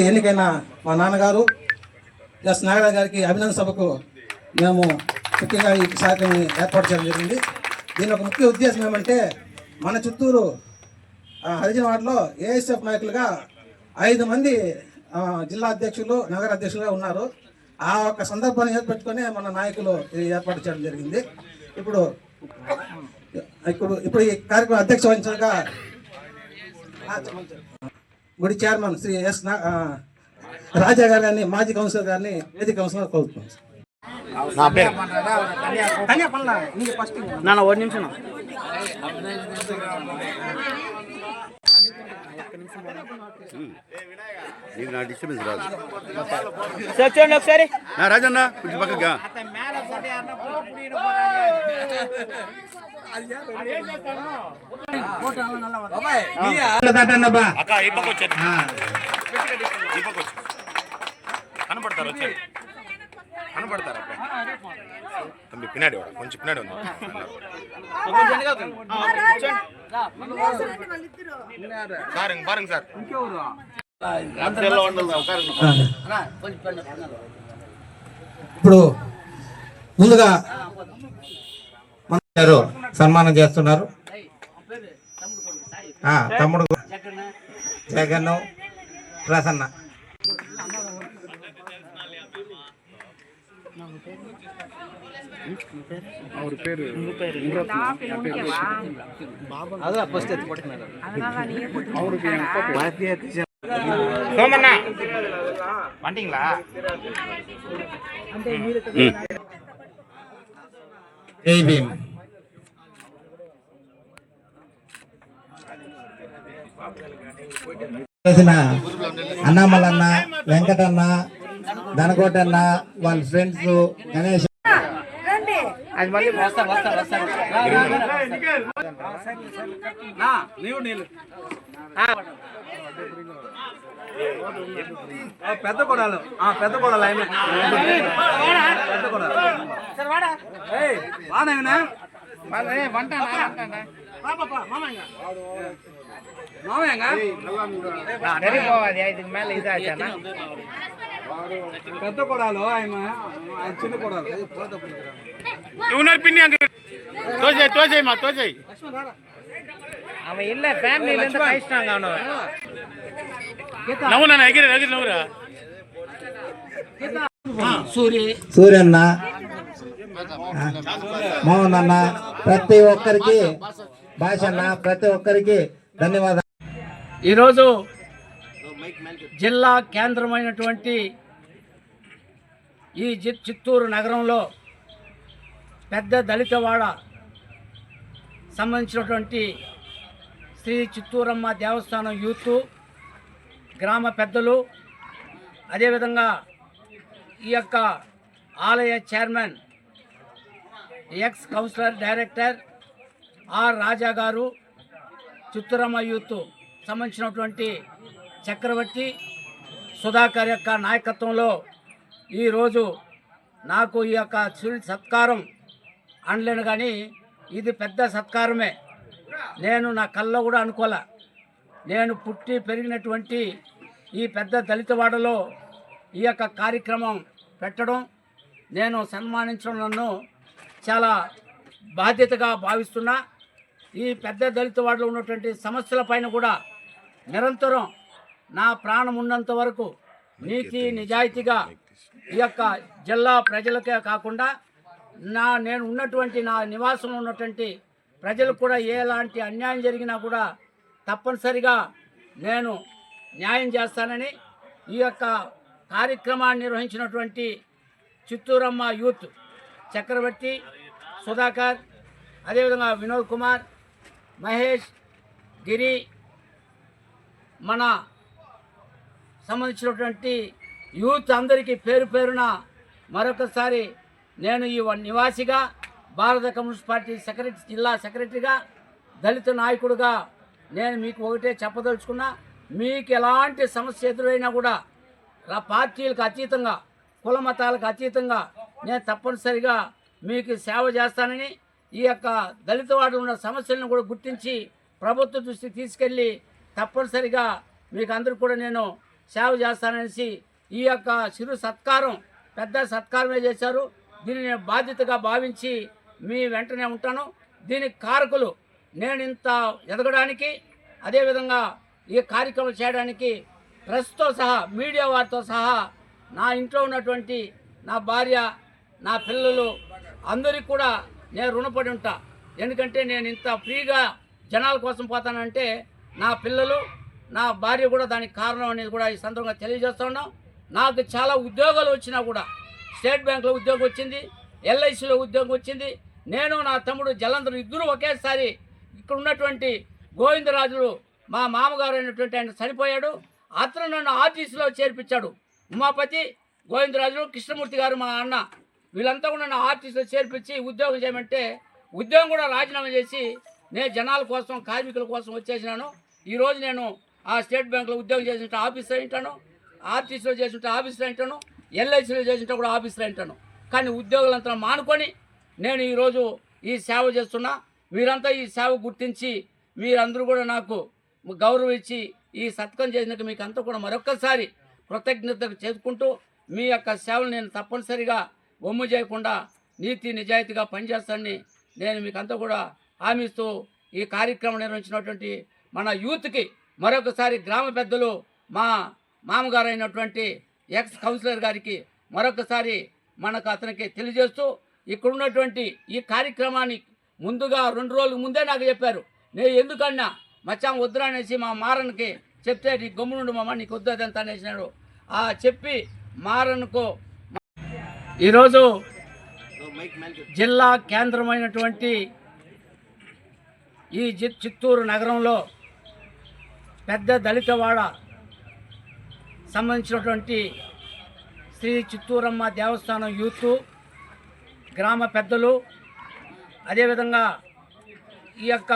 ఎన్నికైన మా నాన్నగారు ఎస్ నాగరాజు గారికి అభినందన సభకు మేము ముఖ్యంగా ఈ శాఖని ఏర్పాటు చేయడం జరిగింది. దీని ఒక ముఖ్య ఉద్దేశం ఏమంటే మన చిత్తూరు ఆ, హరిజన వార్డులో ఏఎస్ఎఫ్ నాయకులుగా ఐదు మంది జిల్లా అధ్యక్షులు నగర అధ్యక్షులుగా ఉన్నారు. ఆ యొక్క సందర్భాన్ని ఏర్పెట్టుకొని మన నాయకులు ఏర్పాటు చేయడం జరిగింది. ఇప్పుడు ఇప్పుడు ఇప్పుడు ఈ కార్యక్రమం అధ్యక్ష వహించగా గుడి చైర్మన్ శ్రీ ఎస్ రాజా గారు గారిని మాజీ కౌన్సిలర్ గారిని వేదిక కౌన్సిలర్ కోరుతున్నాం నా పేరు? నాన్న ఒక నిమిషం నీకు నా డిస్టర్బెన్స్ రాదు. సార్ చూడండి ఒకసారి. నా రాజన్న కొంచెం పక్కగా అక్క ఈ పక్క వచ్చారు ఈ పక్క వచ్చి కనపడతారు వచ్చారు కనపడతారు తమ్మి పిన్నాడి వాడు కొంచెం పిన్నాడి ఉంది సార్ ఇంక సార్ ఇప్పుడు ముందుగా గారు సన్మానం చేస్తున్నారు. తమ్ముడు జగన్ ప్రసన్న. సోమన్న. వంటింగ్లా? జై భీమ్. చేసిన అన్నామలన్న వెంకటన్న ధనకోటన్న వాళ్ళ ఫ్రెండ్స్ గణేష్. ఆ. ఆ, పెద్ద కొడాలు. ఆ, పెద్ద కొడాలు ఆయన. పెద్ద కొడాలు ఏయ్, వాడేమినా? మామయ్యంగా? పెద్ద కొడాలు ఆయన ఆయన చిన్న కొడాలు ఉన్నారు పిన్ని అంక తోసేయి తోసేయి మా తోసేయి ఆమె ఇల్ల ఫ్యామిలీ ఎంత కష్టంగా ఉన్నది నవ్వు నాన్న ఎగిరి ఎగిరి నవ్వురా సూర్యన్న మోహన్ అన్న ప్రతి ఒక్కరికి భాషన్న ప్రతి ఒక్కరికి ధన్యవాదాలు ఈరోజు జిల్లా కేంద్రమైనటువంటి ఈ చిత్తూరు నగరంలో పెద్ద దళితవాడ సంబంధించినటువంటి శ్రీ చిత్తూరమ్మ దేవస్థానం యూత్ గ్రామ పెద్దలు అదేవిధంగా ఈ యొక్క ఆలయ chairman ex councillor director R Raja గారు చిత్తూరమ్మ యూత్. సంబంధించినటువంటి చక్రవర్తి సుధాకర్ యొక్క నాయకత్వంలో ఈరోజు నాకు ఈ యొక్క చిరు సత్కారం అనలేను కానీ ఇది పెద్ద సత్కారమే. నేను నా కళ్ళలో కూడా అనుకోలే. నేను పుట్టి పెరిగినటువంటి ఈ పెద్ద దళితవాడలో ఈ యొక్క కార్యక్రమం పెట్టడం నేను సన్మానించడం నన్ను చాలా బాధ్యతగా భావిస్తున్నా. ఈ పెద్ద దళితవాడలో ఉన్నటువంటి సమస్యల పైన కూడా నిరంతరం నా ప్రాణం ఉన్నంత వరకు నీతి నిజాయితీగా ఈ యొక్క జిల్లా ప్రజలకే కాకుండా నా నేను ఉన్నటువంటి నా నివాసంలో ఉన్నటువంటి ప్రజలకు కూడా ఎలాంటి అన్యాయం జరిగినా కూడా తప్పనిసరిగా నేను న్యాయం చేస్తానని ఈ యొక్క కార్యక్రమాన్ని నిర్వహించినటువంటి చిత్తూరమ్మ యూత్ చక్రవర్తి సుధాకర్ అదేవిధంగా వినోద్ కుమార్ మహేష్ గిరి మన సంబంధించినటువంటి యూత్ అందరికీ పేరు పేరున మరొకసారి నేను ఈ నివాసిగా భారత కమ్యూనిస్ట్ పార్టీ సెక్రటరీ జిల్లా సెక్రటరీగా దళిత నాయకుడుగా నేను మీకు ఒకటే చెప్పదలుచుకున్నా మీకు ఎలాంటి సమస్య ఎదురైనా కూడా పార్టీలకు అతీతంగా కుల మతాలకు అతీతంగా నేను తప్పనిసరిగా మీకు సేవ చేస్తానని ఈ యొక్క దళిత వాడు ఉన్న సమస్యలను కూడా గుర్తించి ప్రభుత్వ దృష్టికి తీసుకెళ్ళి తప్పనిసరిగా మీకు అందరికి కూడా నేను సేవ చేస్తాననేసి ఈ యొక్క చిరు సత్కారం పెద్ద సత్కారమే చేశారు. దీన్ని నేను బాధ్యతగా భావించి మీ వెంటనే ఉంటాను. దీనికి కారకులు నేను ఇంత ఎదగడానికి అదేవిధంగా ఈ కార్యక్రమం చేయడానికి ప్రెస్తో సహా మీడియా వారితో సహా నా ఇంట్లో ఉన్నటువంటి నా భార్య నా పిల్లలు అందరికీ కూడా నేను రుణపడి ఉంటా. ఎందుకంటే నేను ఇంత ఫ్రీగా జనాల కోసం పోతానంటే నా పిల్లలు నా భార్య కూడా దానికి కారణం అనేది కూడా ఈ సందర్భంగా తెలియజేస్తున్నాం నాకు చాలా ఉద్యోగాలు వచ్చినా కూడా స్టేట్ బ్యాంక్లో ఉద్యోగం వచ్చింది ఎల్ఐసిలో ఉద్యోగం వచ్చింది. నేను నా తమ్ముడు జలంధర్ ఇద్దరు ఒకేసారి ఇక్కడ ఉన్నటువంటి గోవిందరాజులు మా మామగారు అయినటువంటి ఆయన చనిపోయాడు. అతను నన్ను ఆర్టీసీలో చేర్పించాడు. ఉమాపతి గోవిందరాజులు కృష్ణమూర్తి గారు మా అన్న వీళ్ళంతా కూడా నన్ను ఆర్టీసీలో చేర్పించి ఉద్యోగం చేయమంటే ఉద్యోగం కూడా రాజీనామా చేసి నేను జనాల కోసం కార్మికుల కోసం వచ్చేసినాను. ఈరోజు నేను ఆ స్టేట్ బ్యాంక్లో ఉద్యోగం చేసింటే ఆఫీసర్ అయింటాను ఆర్టీసీలో చేసింటే ఆఫీసర్ అయింటాను ఎల్ఐసిలో చేసింటే కూడా ఆఫీసర్ అయింటాను కానీ ఉద్యోగులంతా మానుకొని నేను ఈరోజు ఈ సేవ చేస్తున్నా. మీరంతా ఈ సేవ గుర్తించి మీరందరూ కూడా నాకు గౌరవం ఇచ్చి ఈ సత్కం చేసినట్టు మీకు అంతా కూడా మరొక్కసారి కృతజ్ఞత చేసుకుంటూ మీ యొక్క సేవలు నేను తప్పనిసరిగా ఒమ్ము చేయకుండా నీతి నిజాయితీగా పనిచేస్తానని నేను మీకు అంతా కూడా హామీస్తూ ఈ కార్యక్రమం నిర్వహించినటువంటి మన యూత్కి మరొకసారి గ్రామ పెద్దలు మా మామగారు అయినటువంటి ఎక్స్ కౌన్సిలర్ గారికి మరొకసారి మనకు అతనికి తెలియజేస్తూ ఇక్కడ ఉన్నటువంటి ఈ కార్యక్రమాన్ని ముందుగా రెండు రోజుల ముందే నాకు చెప్పారు. నేను ఎందుకన్నా మచ్చాం వద్దురా అనేసి మా మారన్కి చెప్తే నీ గమ్మునుండు మామ నీకు వద్దు అదంతా అనేసినాడు. ఆ చెప్పి మారన్కు ఈరోజు జిల్లా కేంద్రమైనటువంటి ఈ జి చిత్తూరు నగరంలో పెద్ద దళితవాడ సంబంధించినటువంటి శ్రీ చిత్తూరమ్మ దేవస్థానం యూత్ గ్రామ పెద్దలు అదేవిధంగా ఈ యొక్క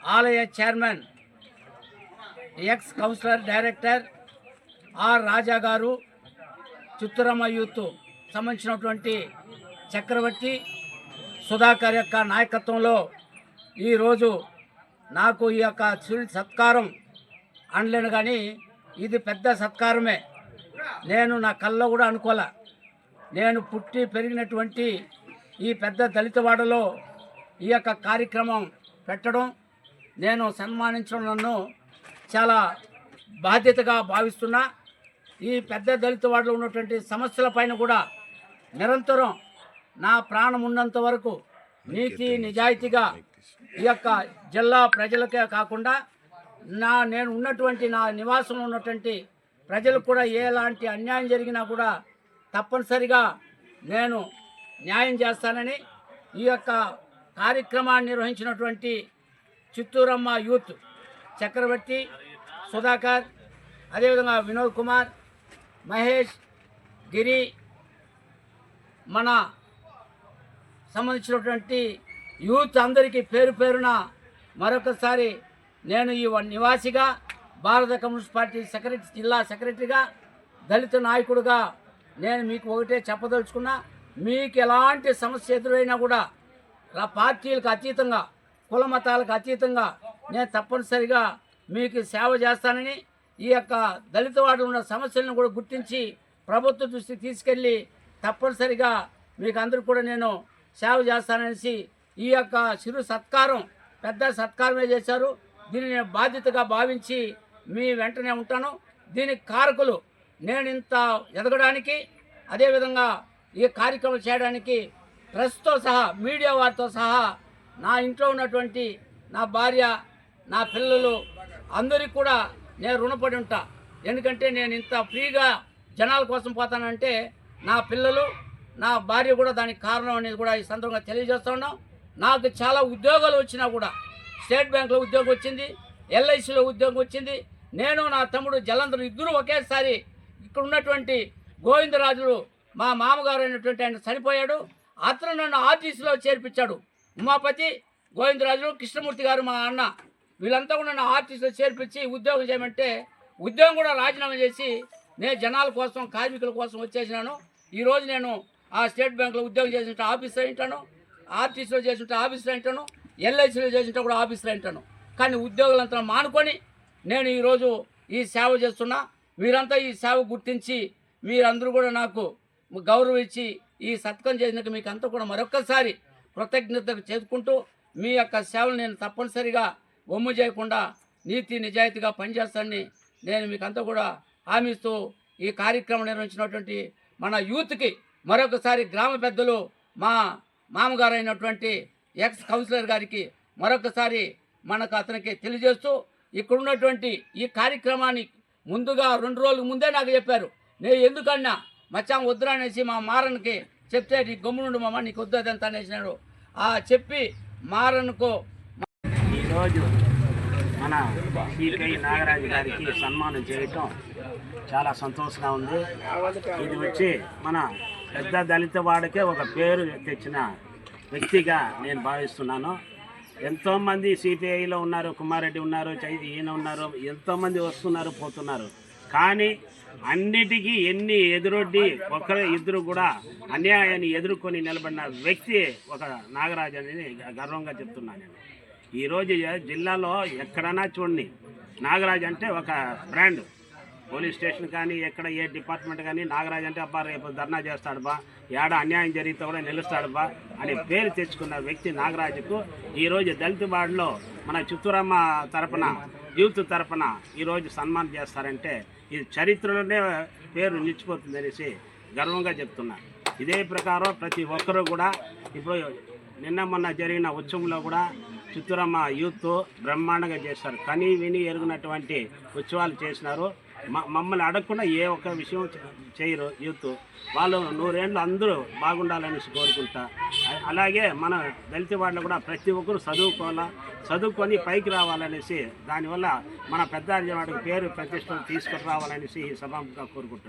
ఆలయ chairman ex councillor director R Raja గారు చిత్తూరమ్మ యూత్ సంబంధించినటువంటి చక్రవర్తి సుధాకర్ యొక్క నాయకత్వంలో ఈరోజు నాకు ఈ యొక్క సత్కారం అనలేను కానీ ఇది పెద్ద సత్కారమే. నేను నా కల్లో కూడా అనుకోలే. నేను పుట్టి పెరిగినటువంటి ఈ పెద్ద దళితవాడలో ఈ యొక్క కార్యక్రమం పెట్టడం నేను సన్మానించడం నన్ను చాలా బాధ్యతగా భావిస్తున్నా. ఈ పెద్ద దళితవాడలో ఉన్నటువంటి సమస్యల పైన కూడా నిరంతరం నా ప్రాణం ఉన్నంత వరకు నీతి నిజాయితీగా ఈ యొక్క జిల్లా ప్రజలకే కాకుండా నా నేను ఉన్నటువంటి నా నివాసంలో ఉన్నటువంటి ప్రజలకు కూడా ఎలాంటి అన్యాయం జరిగినా కూడా తప్పనిసరిగా నేను న్యాయం చేస్తానని ఈ యొక్క కార్యక్రమాన్ని నిర్వహించినటువంటి చిత్తూరమ్మ యూత్ చక్రవర్తి సుధాకర్ అదేవిధంగా వినోద్ కుమార్ మహేష్ గిరి మన సంబంధించినటువంటి యూత్ అందరికీ పేరు పేరున మరొకసారి నేను ఈ నివాసిగా భారత కమ్యూనిస్ట్ పార్టీ సెక్రటరీ జిల్లా సెక్రటరీగా దళిత నాయకుడుగా నేను మీకు ఒకటే చెప్పదలుచుకున్నా మీకు ఎలాంటి సమస్య ఎదురైనా కూడా పార్టీలకు అతీతంగా కుల మతాలకు అతీతంగా నేను తప్పనిసరిగా మీకు సేవ చేస్తానని ఈ యొక్క దళిత వాడు ఉన్న సమస్యలను కూడా గుర్తించి ప్రభుత్వ దృష్టికి తీసుకెళ్ళి తప్పనిసరిగా మీకు అందరూ కూడా నేను సేవ చేస్తాననేసి ఈ యొక్క చిరు సత్కారం పెద్ద సత్కారమే చేశారు. దీన్ని నేను బాధ్యతగా భావించి మీ వెంటనే ఉంటాను. దీనికి కారకులు నేను ఇంత ఎదగడానికి అదేవిధంగా ఈ కార్యక్రమం చేయడానికి ప్రెస్తో సహా మీడియా వారితో సహా నా ఇంట్లో ఉన్నటువంటి నా భార్య నా పిల్లలు అందరికీ కూడా నేను రుణపడి ఉంటా. ఎందుకంటే నేను ఇంత ఫ్రీగా జనాల కోసం పోతానంటే నా పిల్లలు నా భార్య కూడా దానికి కారణం అనేది కూడా ఈ సందర్భంగా తెలియజేస్తున్నాం నాకు చాలా ఉద్యోగాలు వచ్చినా కూడా స్టేట్ బ్యాంక్లో ఉద్యోగం వచ్చింది ఎల్ఐసిలో ఉద్యోగం వచ్చింది. నేను నా తమ్ముడు జలంధర్ ఇద్దరు ఒకేసారి ఇక్కడ ఉన్నటువంటి గోవిందరాజులు మా మామగారు అయినటువంటి ఆయన చనిపోయాడు. అతను నన్ను ఆర్టీసీలో చేర్పించాడు. ఉమాపతి గోవిందరాజులు కృష్ణమూర్తి గారు మా అన్న వీళ్ళంతా కూడా నన్ను ఆర్టీసీలో చేర్పించి ఉద్యోగం చేయమంటే ఉద్యోగం కూడా రాజీనామా చేసి నేను జనాల కోసం కార్మికుల కోసం వచ్చేసినాను. ఈరోజు నేను ఆ స్టేట్ బ్యాంక్లో ఉద్యోగం చేసినట్టు ఆఫీసర్ ఉంటాను ఆర్టీసీలో చేసినట్టు ఆఫీసర్ ఉంటాను ఎల్ఐసిలో చేసింటే కూడా ఆఫీసర్ అంటాను. కానీ ఉద్యోగులంతా మానుకొని నేను ఈరోజు ఈ సేవ చేస్తున్నా. మీరంతా ఈ సేవ గుర్తించి మీరందరూ కూడా నాకు గౌరవం ఇచ్చి ఈ సత్కం చేసినందుకు మీకు అంతా కూడా మరొక్కసారి కృతజ్ఞతలు చేసుకుంటూ మీ యొక్క సేవలు నేను తప్పనిసరిగా ఒమ్ము చేయకుండా నీతి నిజాయితీగా పనిచేస్తానని నేను మీకు అంతా కూడా హామీస్తూ ఈ కార్యక్రమం నిర్వహించినటువంటి మన యూత్కి మరొకసారి గ్రామ పెద్దలు మా మామగారు అయినటువంటి ఎక్స్ కౌన్సిలర్ గారికి మరొకసారి మనకు అతనికి తెలియజేస్తూ ఇక్కడున్నటువంటి ఈ కార్యక్రమాన్ని ముందుగా రెండు రోజుల ముందే నాకు చెప్పారు. నేను ఎందుకన్నా మచ్చాం వద్దురా అనేసి మా మారన్కి చెప్తే నీ గమ్మునుండు మామ నీకు వద్దు అదంతా అనేసినాడు ఆ చెప్పి మారన్కు ఈరోజు మన సిపిఐ నాగరాజు గారికి సన్మానం చేయటం చాలా సంతోషంగా ఉంది. ఇది వచ్చి మన పెద్ద దళిత వాడికే ఒక పేరు తెచ్చిన వ్యక్తిగా నేను భావిస్తున్నాను. ఎంతోమంది సిపిఐలో ఉన్నారు కుమారెడ్డి ఉన్నారు చై ఈయన ఉన్నారు ఎంతోమంది వస్తున్నారు పోతున్నారు. కానీ అన్నిటికీ ఎన్ని ఎదురొడ్డి ఒకరు ఇద్దరు కూడా అన్యాయాన్ని ఎదుర్కొని నిలబడిన వ్యక్తి ఒక నాగరాజు అనేది గర్వంగా చెప్తున్నాను నేను. ఈరోజు జిల్లాలో ఎక్కడైనా చూడండి నాగరాజ్ అంటే ఒక బ్రాండ్. పోలీస్ స్టేషన్ కానీ ఎక్కడ ఏ డిపార్ట్మెంట్ కానీ నాగరాజ్ అంటే అబ్బా రేపు ధర్నా చేస్తాడు బా ఏడ అన్యాయం జరిగితే కూడా నిలుస్తాడు బా అనే పేరు తెచ్చుకున్న వ్యక్తి నాగరాజుకు ఈరోజు దళిత బాడులో మన చిత్తూరమ్మ తరపున యూత్ తరపున ఈరోజు సన్మానం చేస్తారంటే ఇది చరిత్రలోనే పేరు నిలిచిపోతుంది అనేసి గర్వంగా చెప్తున్నా. ఇదే ప్రకారం ప్రతి ఒక్కరూ కూడా ఇప్పుడు నిన్న మొన్న జరిగిన ఉత్సవంలో కూడా చిత్తూరమ్మ యూత్ బ్రహ్మాండంగా చేశారు. కనీ విని ఎరుగునటువంటి ఉత్సవాలు చేసినారు. మమ్మల్ని అడగకుండా ఏ ఒక్క విషయం చేయరు యూత్ వాళ్ళు నూరేళ్ళు అందరూ బాగుండాలనేసి కోరుకుంటా. అలాగే మన దళిత వాళ్ళు కూడా ప్రతి ఒక్కరు చదువుకోవాలా చదువుకొని పైకి రావాలనేసి దానివల్ల మన పెద్ద వాడికి పేరు ప్రతిష్టలు తీసుకురావాలనేసి ఈ సభంగా కోరుకుంటున్నాను